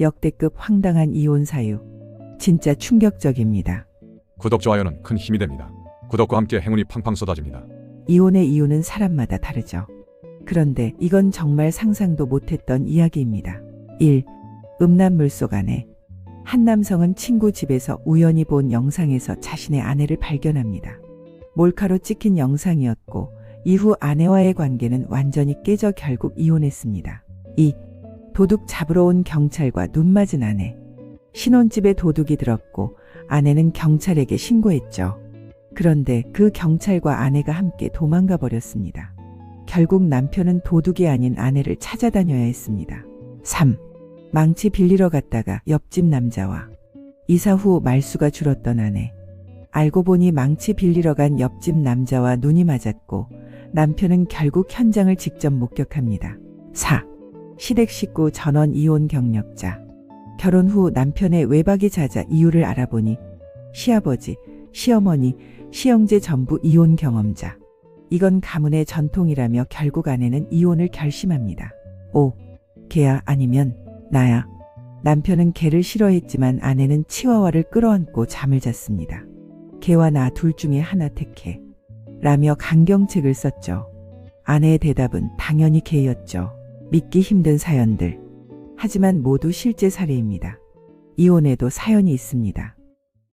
역대급 황당한 이혼 사유. 진짜 충격적입니다. 구독, 좋아요는 큰 힘이 됩니다. 구독과 함께 행운이 팡팡 쏟아집니다. 이혼의 이유는 사람마다 다르죠. 그런데 이건 정말 상상도 못했던 이야기입니다. 1. 음란물 속 아내. 한 남성은 친구 집에서 우연히 본 영상에서 자신의 아내를 발견합니다. 몰카로 찍힌 영상이었고 이후 아내와의 관계는 완전히 깨져 결국 이혼했습니다. 2. 도둑 잡으러 온 경찰과 눈 맞은 아내. 신혼집에 도둑이 들었고 아내는 경찰에게 신고했죠. 그런데 그 경찰과 아내가 함께 도망가 버렸습니다. 결국 남편은 도둑이 아닌 아내를 찾아다녀야 했습니다. 3. 망치 빌리러 갔다가 옆집 남자와 이사 후 말수가 줄었던 아내. 알고 보니 망치 빌리러 간 옆집 남자와 눈이 맞았고 남편은 결국 현장을 직접 목격합니다. 4. 시댁 식구 전원 이혼 경력자. 결혼 후 남편의 외박이 잦아 이유를 알아보니 시아버지, 시어머니, 시형제 전부 이혼 경험자. 이건 가문의 전통이라며 결국 아내는 이혼을 결심합니다. 5. 걔야 아니면 나야. 남편은 개를 싫어했지만 아내는 치와와를 끌어안고 잠을 잤습니다. 개와 나 둘 중에 하나 택해. 라며 강경책을 썼죠. 아내의 대답은 당연히 개였죠. 믿기 힘든 사연들. 하지만 모두 실제 사례입니다. 이혼에도 사연이 있습니다.